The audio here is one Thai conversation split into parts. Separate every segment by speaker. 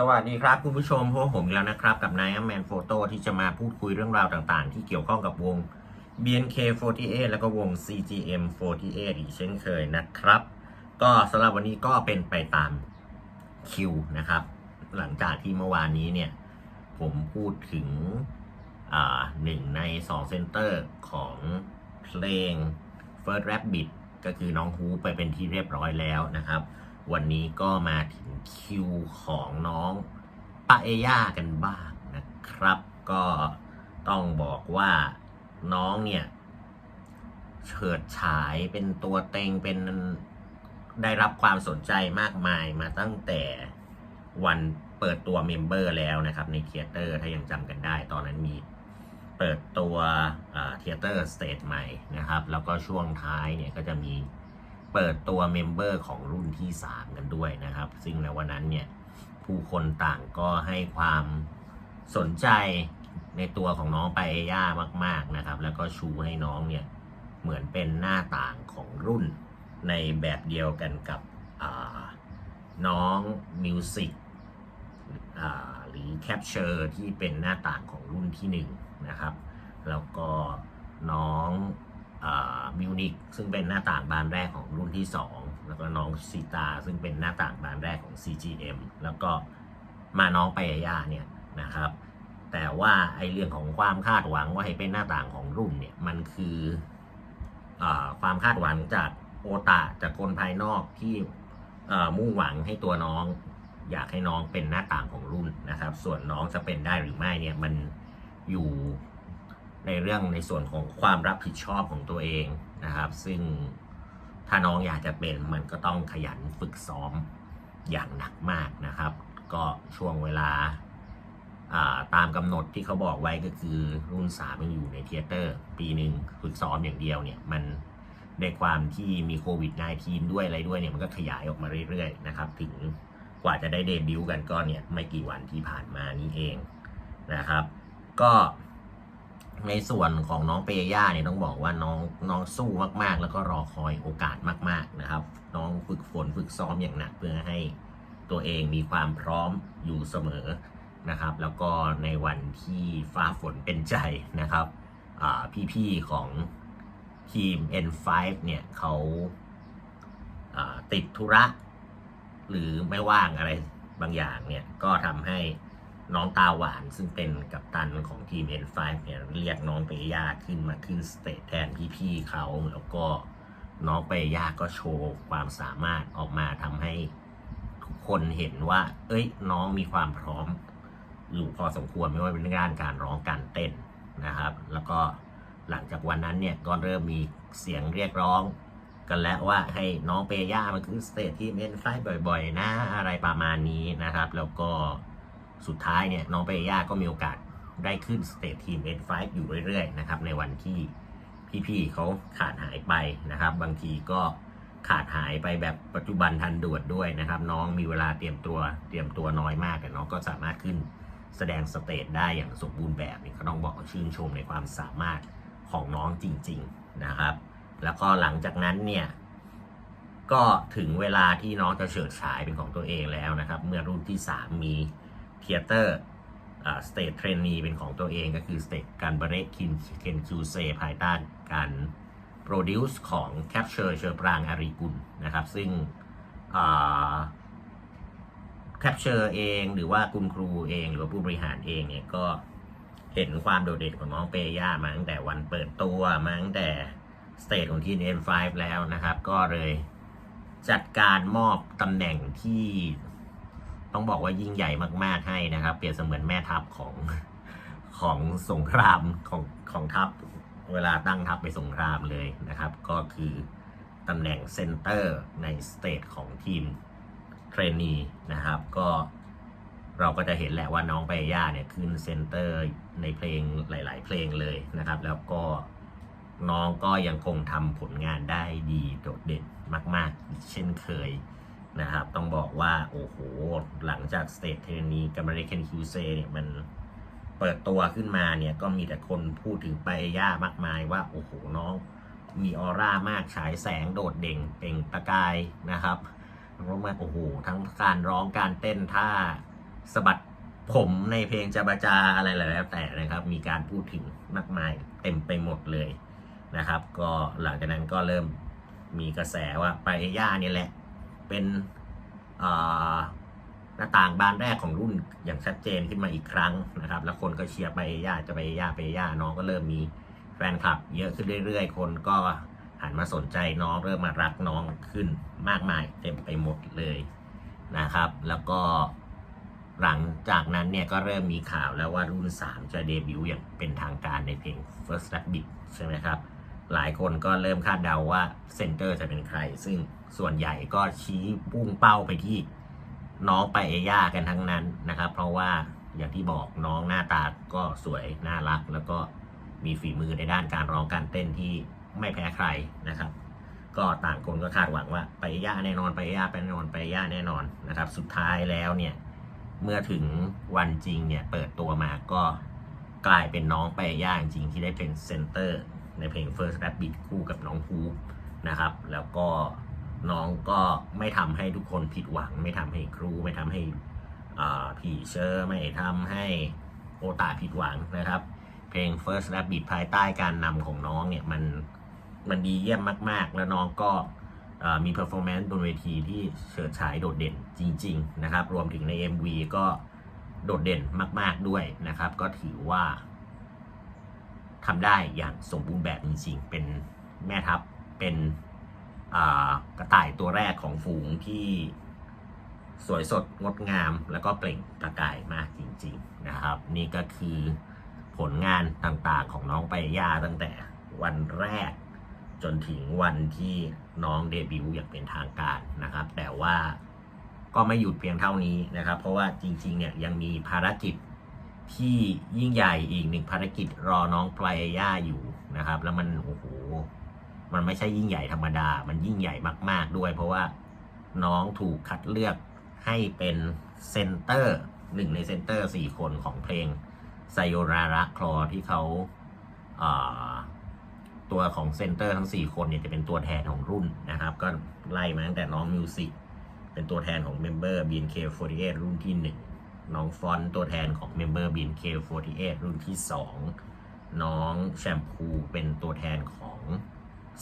Speaker 1: สวัสดีครับคุณผู้ชมพวกผมอีกแล้วนะครับ กับนายแมนโฟโต้ที่จะมาพูดคุยเรื่องราวต่างๆ ที่เกี่ยวข้องกับวง BNK48 แล้วก็วง CGM48 อีกเช่นเคยนะครับ ก็สำหรับวันนี้ก็เป็นไปตามคิวนะครับ หลังจากที่เมื่อวานนี้เนี่ย ผมพูดถึงอ่าหนึ่งในสองเซนเตอร์ของเพลง First Rabbit ก็คือน้องฮูไปเป็นที่เรียบร้อยแล้วนะครับ วันนี้ก็มาถึงคิวของน้องปาเอย่ากันบ้างนะครับ ก็ต้องบอกว่าน้องเนี่ย เฉิดฉายเป็นตัวเต็งเป็นได้รับความสนใจมากมายมาตั้งแต่วันเปิดตัวเมมเบอร์แล้วนะครับในเทยเตอร์ถ้ายังจำกันได้ ตอนนั้นมีเปิดตัวเทยเตอร์สเตจใหม่นะครับ แล้วก็ช่วงท้ายเนี่ยก็จะมี เปิดตัวเมมเบอร์ของรุ่นที่ 3 กันด้วยนะครับ ซึ่งในวันนั้นเนี่ยผู้คนต่างก็ให้ความสนใจในตัวของน้องไปเอย่ามาก ๆนะครับ แล้วก็ชูให้น้องเนี่ยเหมือนเป็นหน้าต่างของรุ่นในแบบเดียวกันกับน้องมิวสิกหรือแคปเชอร์ที่เป็นหน้าต่างของรุ่นที่1นะครับ แล้วก็น้อง มิวนิกซึ่งเป็นหน้าต่างบานแรกของรุ่นที่ 2 แล้วก็น้องซีตาซึ่งเป็นหน้าต่างบานแรกของ CGM แล้วก็มาน้องไปยาเนี่ยนะครับ แต่ว่าไอเรื่องของความคาดหวังว่าให้เป็นหน้าต่างของรุ่นเนี่ยมันคืออความคาดหวังจากโอตาจากคนภายนอกที่มุ่งหวังให้ตัวน้อง อยากให้น้องเป็นหน้าต่างของรุ่นนะครับ ส่วนน้องจะเป็นได้หรือไม่เนี่ยมันอยู่ ในเรื่องในส่วนของความรับผิดชอบของตัวเองนะครับ ซึ่งถ้าน้องอยากจะเป็นมันก็ต้องขยันฝึกซ้อมอย่างหนักมากนะครับ ก็ช่วงเวลาาตามกำหนดที่เขาบอกไว้ก็คือรุ่น3ยังอยู่ในเทเตอร์ ปีหนึ่งฝึกซ้อมอย่างเดียวเนี่ยมันในความที่มีโควิด -19 ด้วยอะไรด้วยเนี่ยมันก็ขยายออกมาเรื่อยๆนะครับ ถึงกว่าจะได้เดบิวต์กันก็เนี่ยไม่กี่วันที่ผ่านมานี้เองนะครับ ก็ ในส่วนของน้องเปย่าเนี่ยต้องบอกว่าน้องน้องสู้มากๆ แล้วก็รอคอยโอกาสมาก ๆนะครับ น้องฝึกฝนฝึกซ้อมอย่างหนักเพื่อให้ตัวเองมีความพร้อมอยู่เสมอนะครับ แล้วก็ในวันที่ฟ้าฝนเป็นใจนะครับพี่ๆของทีม N5 เนี่ยเขาาติดธุระ หรือไม่ว่างอะไรบางอย่างเนี่ยก็ทำให้ น้องตาหวานซึ่งเป็นกัปตันของทีม N5 เนี่ยเรียกน้องเปย่าขึ้นมาขึ้นสเตจแทนพี่ๆเขาแล้วก็น้องเปย่าก็โชว์ความสามารถออกมาทำให้ทุกคนเห็นว่า เอ้ยน้องมีความพร้อม อยู่พอสมควรไม่ว่าเป็นด้านการร้องการเต้นนะครับ แล้วก็หลังจากวันนั้นเนี่ยก็เริ่มมีเสียงเรียกร้องกันแล้วว่าให้น้องเปย่ามาขึ้นสเตจที่เมนไฟบ่อยๆนะอะไรประมาณนี้นะครับ แล้วก็ สุดท้ายเนี่ยน้องเปย่าก็มีโอกาสได้ขึ้นสเตจทีม N5 อยู่เรื่อยๆนะครับในวันที่พี่ๆเขาขาดหายไปนะครับ บางทีก็ขาดหายไปแบบปัจจุบันทันด่วนด้วยนะครับ น้องมีเวลาเตรียมตัวเตรียมตัวน้อยมากแต่น้องก็สามารถขึ้นแสดงสเตจได้อย่างสมบูรณ์แบบนี่ก็ต้องบอกชื่นชมในความสามารถของน้องจริง ๆนะครับ แล้วก็หลังจากนั้นเนี่ยก็ถึงเวลาที่น้องจะเฉิดฉายเป็นของตัวเองแล้วนะครับ เมื่อรุ่นที่ 3 มี เทเตอร์สเตทเทรนนีเป็นของตัวเองก็คือสเตทการบรเรคินเคนจูเซภายใต้การโปรดิวซ์ของแคปเชอร์เชอร์ปรางอาริกุลนะครับ ซึ่งแคปเชอร์เองหรือว่าคุณครูเองหรือว่าผู้บริหารเองเนี่ยก็เห็นความโดดเด่นของน้องเปย่ามาตั้งแต่วันเปิดตัวมาตั้งแต่สเตจของทีม N5 แล้วนะครับ ก็เลยจัดการมอบตำแหน่งที่ ต้องบอกว่ายิ่งใหญ่มากๆให้นะครับ เปรียบเสมือนแม่ทัพของของสงครามของของทัพเวลาตั้งทัพไปสงครามเลยนะครับ ก็คือตำแหน่งเซนเตอร์ในสเตทของทีมเทรนนีนะครับก็เราก็จะเห็นแหละว่าน้องไปย่าเนี่ยขึ้นเซนเตอร์ในเพลงหลาย ๆ เพลงเลยนะครับ แล้วก็น้องก็ยังคงทำผลงานได้ดีโดดเด่นมาก ๆ เช่นเคย นะครับ ต้องบอกว่า โอ้โห หลังจากสเตทเทนนีกับ a ร e เคนคิวเซเนี่ยมันเปิดตัวขึ้นมาเนี่ยก็มีแต่คนพูดถึงไปย่ามากมายว่า โอ้โห น้องมีออร่ามากฉายแสงโดดเด่งเปล่งประกายนะครับร้องมาโอ้โห ทั้งการร้องการเต้นท่าสะบัดผมในเพลงจาบาจาอะไรแล้วแต่นะครับ มีการพูดถึงมากมายเต็มไปหมดเลยนะครับ ก็หลังจากนั้นก็เริ่มมีกระแสว่าไปย่าเนี่ยแหละ เป็นหน้าต่างบานแรกของรุ่นอย่างชัดเจนขึ้นมาอีกครั้งนะครับ แล้วคนก็เชียร์ไปย่าจะไปย่าไปย่าน้องก็เริ่มมีแฟนคลับ เยอะขึ้นเรื่อยๆ คนก็หันมาสนใจน้องเริ่มมารักน้องขึ้นมากมายเต็มไปหมดเลยนะครับ แล้วก็หลังจากนั้นเนี่ยก็เริ่มมีข่าวแล้วว่ารุ่น 3 จะเดบิวต์อย่างเป็นทางการในเพลง First Rabbit ใช่ไหมครับ หลายคนก็เริ่มคาดเดาว่าเซนเตอร์จะเป็นใคร ซึ่ง ส่วนใหญ่ก็ชี้พุ่งเป้าไปที่น้องไปเอย่ากันทั้งนั้นนะครับ เพราะว่าอย่างที่บอกน้องหน้าตาก็สวยน่ารัก แล้วก็มีฝีมือในด้านการร้องการเต้นที่ไม่แพ้ใครนะครับ ก็ต่างคนก็คาดหวังว่าไปเอย่าแน่นอนไปเอย่าไปแน่นอนไปเอย่าแน่นอนนะครับ สุดท้ายแล้วเนี่ยเมื่อถึงวันจริงเนี่ยเปิดตัวมาก็กลายเป็นน้องไปย่าจริงที่ได้เป็นเซนเตอร์ในเพลง First Rabbit คู่กับน้องฮูปนะครับ แล้วก็ น้องก็ไม่ทำให้ทุกคนผิดหวัง ไม่ทำให้ครู ไม่ทำให้อ่าผีเชอร์ไม่ทำให้โอตาผิดหวังนะครับ เพลง First Rabbit ภายใต้การนำของน้องเนี่ยมันมันดีเยี่ยมมาก ๆ แล้วน้องก็มีเพอร์ฟอร์แมนซ์บนเวทีที่เฉิดฉายโดดเด่นจริง ๆ นะครับ รวมถึงใน MV ก็โดดเด่นมาก ๆ ด้วยนะครับ ก็ถือว่าทำได้อย่างสมบูรณ์แบบจริง ๆ เป็นแม่ทัพเป็น กระต่ายตัวแรกของฝูงที่สวยสดงดงามแล้วก็เปล่งประกายมากจริง ๆนะครับ นี่ก็คือผลงานต่างๆของน้องไปย่าตั้งแต่วันแรก จนถึงวันที่น้องเดบิวต์อย่างเป็นทางการนะครับ แต่ว่าก็ไม่หยุดเพียงเท่านี้นะครับ เพราะว่าจริงๆเนี่ยยังมีภารกิจที่ยิ่งใหญ่อีกหนึ่งภารกิจรอน้องปลายย่าอยู่นะครับ แล้วมันโอ้โห มันไม่ใช่ยิ่งใหญ่ธรรมดา มันยิ่งใหญ่มาก ๆด้วย เพราะว่าน้องถูกคัดเลือกให้เป็นเซนเตอร์หนึ่งในเซนเตอร์สี่คนของเพลงไซโยราระคลอที่เขาอ่าตัวของเซนเตอร์ทั้ง 4 คนเนี่ยจะเป็นตัวแทนของรุ่นนะครับ ก็ไล่มาตั้งแต่น้องมิวสิกเป็นตัวแทนของเมมเบอร์ BNK48 รุ่นที่ 1 น้องฟอนต์ตัวแทนของเมมเบอร์ BNK48 รุ่นที่ 2 น้องแชมพูเป็นตัวแทนของ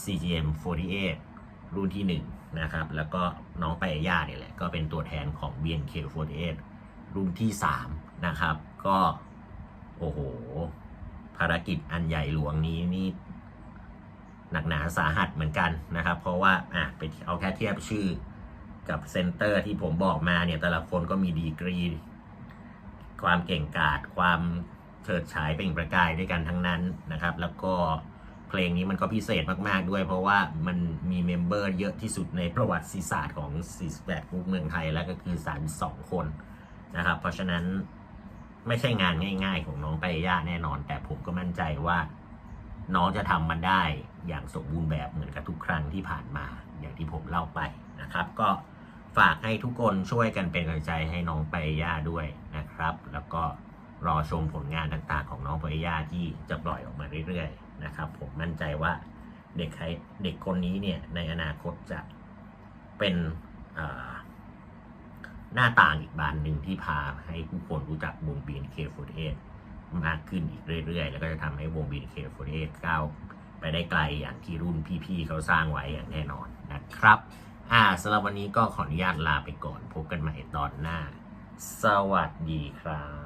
Speaker 1: CGM48 รุ่นที่ 1 นะครับ แล้วก็น้องไปย่าเนี่ยแหละ ก็เป็นตัวแทนของ BNK48 รุ่นที่ 3 นะครับ ก็ โอ้โห ภารกิจอันใหญ่หลวงนี้นี่หนักหนาสาหัสเหมือนกันนะครับ เพราะว่าอะไปเอาแค่เทียบชื่อกับเซนเตอร์ที่ผมบอกมาเนี่ย แต่ละคนก็มีดีกรี ความเก่งกาจความเฉิดฉายเปล่งประกายด้วยกันทั้งนั้นนะครับ แล้วก็ เพลงนี้มันก็พิเศษมาก ๆ ด้วย เพราะว่ามันมีเมมเบอร์เยอะที่สุดในประวัติศาสตร์ของ 48กุ๊กเมืองไทย แล้วก็คือ32คนนะครับ เพราะฉะนั้นไม่ใช่งานง่าย ๆ ของน้องไปย่าแน่นอน แต่ผมก็มั่นใจว่า น้องจะทำมันได้อย่างสมบูรณ์แบบเหมือนกับทุกครั้งที่ผ่านมา อย่างที่ผมเล่าไปนะครับ ก็ฝากให้ทุกคนช่วยกันเป็นกำลังใจให้น้องไปย่าด้วยนะครับ แล้วก็ รอชมผลงานต่างๆ ของน้องไปย่าที่จะปล่อยออกมาเรื่อยๆนะครับ ผมมั่นใจว่าเด็กใครเด็กคนนี้เนี่ยในอนาคตจะเป็นหน้าต่างอีกบานหนึ่งที่พาให้ผู้คนรู้จักวง BNK48 มากขึ้นอีกเรื่อยๆ แล้วก็จะทำให้วง BNK48 ก้าวไปได้ไกลอย่างที่รุ่นพี่ๆเขาสร้างไว้อย่างแน่นอนนะครับ อ่าสำหรับวันนี้ก็ขออนุญาตลาไปก่อนพบกันใหม่ตอนหน้า สวัสดีครับ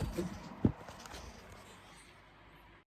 Speaker 1: Thank you.